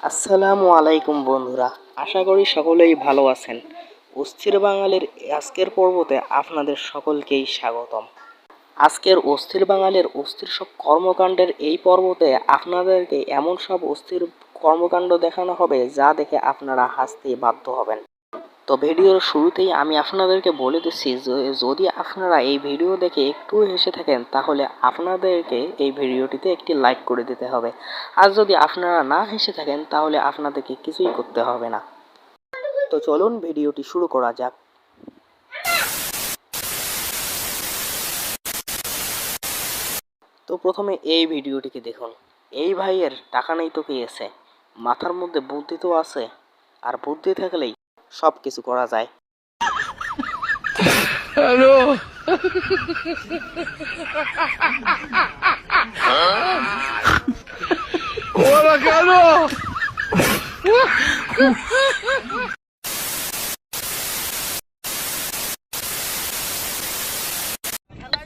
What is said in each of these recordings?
আসসালামু আলাইকুম বন্ধুরা, আশা করি সকলেই ভালো আছেন। অস্থির বাঙালির আজকের পর্বতে আপনাদের সকলকেই স্বাগতম। আজকের অস্থির বাঙালির অস্থির সব কর্মকাণ্ডের এই পর্বতে আপনাদেরকে এমন সব অস্থির কর্মকাণ্ড দেখানো হবে যা দেখে আপনারা হাসতে বাধ্য হবেন। তো ভিডিওর শুরুতেই আমি আপনাদেরকে বলে দিচ্ছি যদি আপনারা এই ভিডিও দেখে একটু হেসে থাকেন, তাহলে আপনাদেরকে এই ভিডিওটিতে একটি লাইক করে দিতে হবে। আর যদি আপনারা না হেসে থাকেন, তাহলে আপনাদেরকে কিছুই করতে হবে না। তো চলুন ভিডিওটি শুরু করা যাক। তো প্রথমে এই ভিডিওটিকে দেখুন। এই ভাইয়ের টাকা নেই তো পেয়েছে মাথার মধ্যে বুদ্ধি তো আছে। আর বুদ্ধি থাকলেই সব কিছু করা যায়।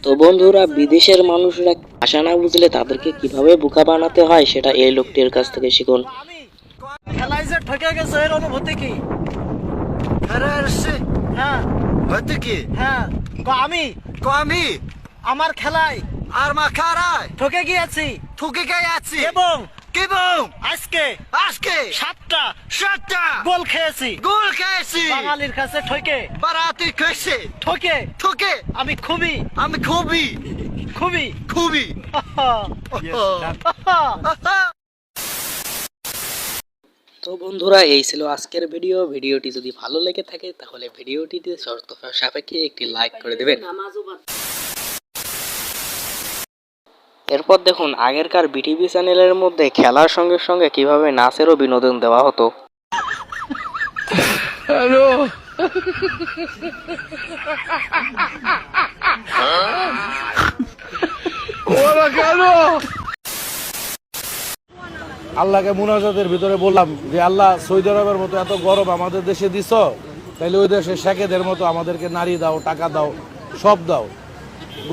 তো বন্ধুরা বিদেশের মানুষরা ভাষা না বুঝলে তাদেরকে কীভাবে বোকা বানাতে হয় সেটা এই লোকটির কাছ থেকে শিখুন। খেলায় যে ঠকে গেছে এর অনুভূতি কি? হ্যাঁ। হয়তো কি? হ্যাঁ। আমি? আমার খেলায়। আর মাখারায় ঠকে গিয়েছি। ঠকে গে আছি এবং কেবং আজকে আজকে সাতটা সাতটা গোল খেয়েছি। গোল খেয়েছি। বাঙালির কাছে ঠকে। বারাতি খেয়েছে। ঠকে। ঠুকে। আমি খুবই। আমি খুবই। খুবই। খুবই। তো বন্ধুরা এই ছিল আজকের ভিডিও। ভিডিওটি যদি ভালো লেগে থাকে তাহলে ভিডিওটিতে শর্ত সাপেক্ষে একটি লাইক করে দেবেন। এরপর দেখুন আগেরকার বিটিভি চ্যানেলের মধ্যে খেলার সঙ্গে সঙ্গে কীভাবে নাচেরও বিনোদন দেওয়া হতো। আল্লাহকে মুনাজাতের ভিতরে বললাম যে, আল্লাহ, সৌদি আরবের মতো এত গরম আমাদের দেশে দিছ, তাইলে ওই দেশে শেখেদের মতো আমাদেরকে নারী দাও, টাকা দাও, সব দাও।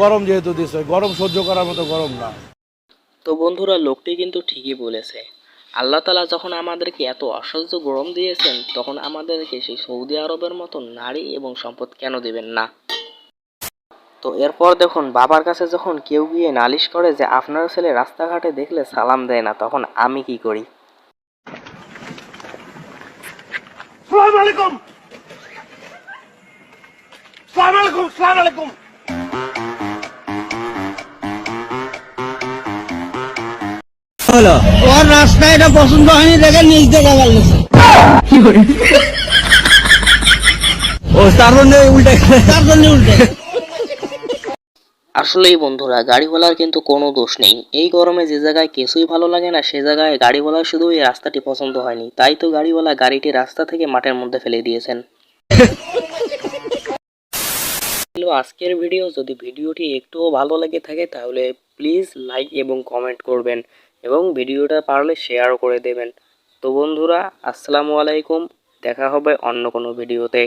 গরম যেহেতু দিছ গরম সহ্য করার মতো গরম না। তো বন্ধুরা, লোকটি কিন্তু ঠিকই বলেছে। আল্লাহ তালা যখন আমাদেরকে এত অসহ্য গরম দিয়েছেন, তখন আমাদেরকে সেই সৌদি আরবের মতো নারী এবং সম্পদ কেন দেবেন না? তো এরপর দেখুন বাবার কাছে যখন কেউ গিয়ে নালিশ করে যে আপনার ছেলে রাস্তাঘাটে দেখলে সালাম দেয় না তখন আমি কি করি? ওর এটা পছন্দ হয়নি দেখে নিজ দেখা গেল ও তার জন্য উল্টে তার জন্য উল্টে আসলেই বন্ধুরা গাড়িওয়ালার কিন্তু কোনো দোষ নেই। এই গরমে যে জায়গায় কিছুই ভালো লাগে না, সে জায়গায় গাড়িওয়ালার শুধু এই রাস্তাটি পছন্দ হয়নি। তাই তো গাড়িওয়ালা গাড়িটি রাস্তা থেকে মাঠের মধ্যে ফেলে দিয়েছেন। আজকের ভিডিও যদি ভিডিওটি একটুও ভালো লেগে থাকে, তাহলে প্লিজ লাইক এবং কমেন্ট করবেন এবং ভিডিওটা পারলে শেয়ার করে দেবেন। তো বন্ধুরা, আসসালামু আলাইকুম, দেখা হবে অন্য কোনো ভিডিওতে।